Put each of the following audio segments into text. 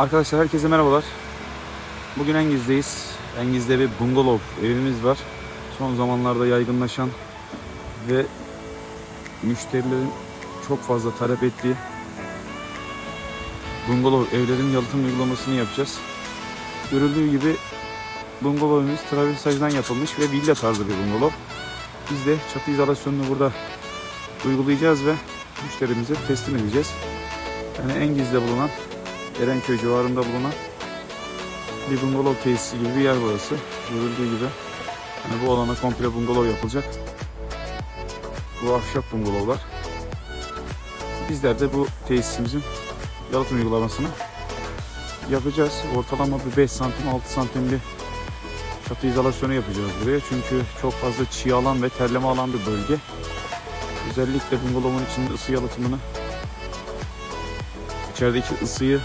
Arkadaşlar herkese merhabalar. Bugün Engiz'deyiz. Engiz'de bir bungalov evimiz var. Son zamanlarda yaygınlaşan ve müşterilerin çok fazla talep ettiği bungalov evlerin yalıtım uygulamasını yapacağız. Görüldüğü gibi bungalovumuz traversajdan yapılmış ve villa tarzı bir bungalov. Biz de çatı izolasyonunu burada uygulayacağız ve müşterimize teslim edeceğiz. Yani Engiz'de bulunan Erenköy civarında bulunan bir bungalov tesisi gibi bir yer burası. Görüldüğü gibi. Yani bu alana komple bungalov yapılacak. Bu ahşap bungalovlar. Bizler de bu tesisimizin yalıtım uygulamasını yapacağız. Ortalama bir 5 santim 6 santim bir çatı izolasyonu yapacağız buraya. Çünkü çok fazla çiğ alan ve terleme alan bir bölge. Özellikle bungalovun içinde ısı yalıtımını içerideki ısıyı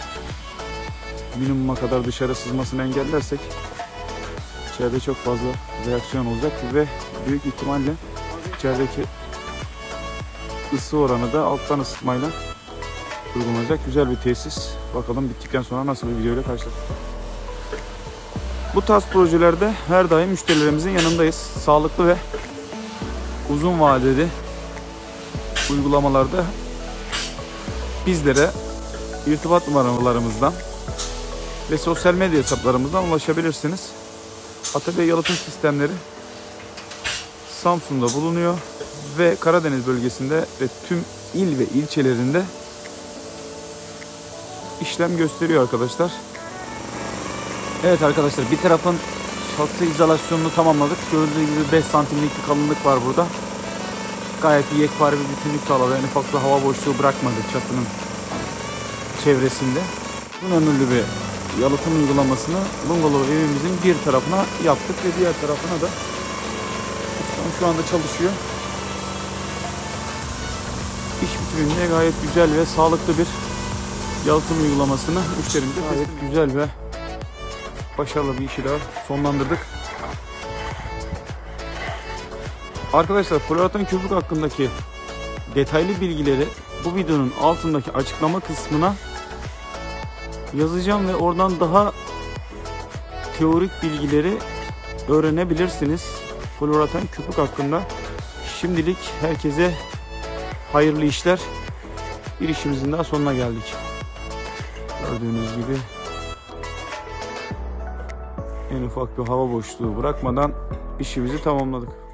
minimuma kadar dışarı sızmasını engellersek içeride çok fazla reaksiyon olacak ve büyük ihtimalle içerideki ısı oranı da alttan ısıtmayla uygulanacak güzel bir tesis. Bakalım bittikten sonra nasıl bir videoyla karşılaşacağız. Bu tarz projelerde her daim müşterilerimizin yanındayız. Sağlıklı ve uzun vadeli uygulamalarda bizlere irtibat numaralarımızdan ve sosyal medya hesaplarımızdan ulaşabilirsiniz. Atabey Yalıtım Sistemleri Samsun'da bulunuyor ve Karadeniz bölgesinde ve tüm il ve ilçelerinde işlem gösteriyor arkadaşlar. Evet arkadaşlar bir tarafın çatı izolasyonunu tamamladık. Gördüğünüz gibi 5 santimlik bir kalınlık var burada. Gayet yekpare bir bütünlük sağladı. Yani ufak bir hava boşluğu bırakmadı çatının çevresinde. Ömürlü bir yalıtım uygulamasını bungalov evimizin bir tarafına yaptık ve diğer tarafına da şu anda çalışıyor. İş bitiminde gayet güzel ve sağlıklı bir yalıtım uygulamasını müşterimize gayet güzel ve başarılı bir işi daha sonlandırdık. Arkadaşlar floresan köpük hakkındaki detaylı bilgileri bu videonun altındaki açıklama kısmına yazacağım ve oradan daha teorik bilgileri öğrenebilirsiniz. Floresan köpük hakkında. Şimdilik herkese hayırlı işler. Bir işimizin daha sonuna geldik. Gördüğünüz gibi en ufak bir hava boşluğu bırakmadan işimizi tamamladık.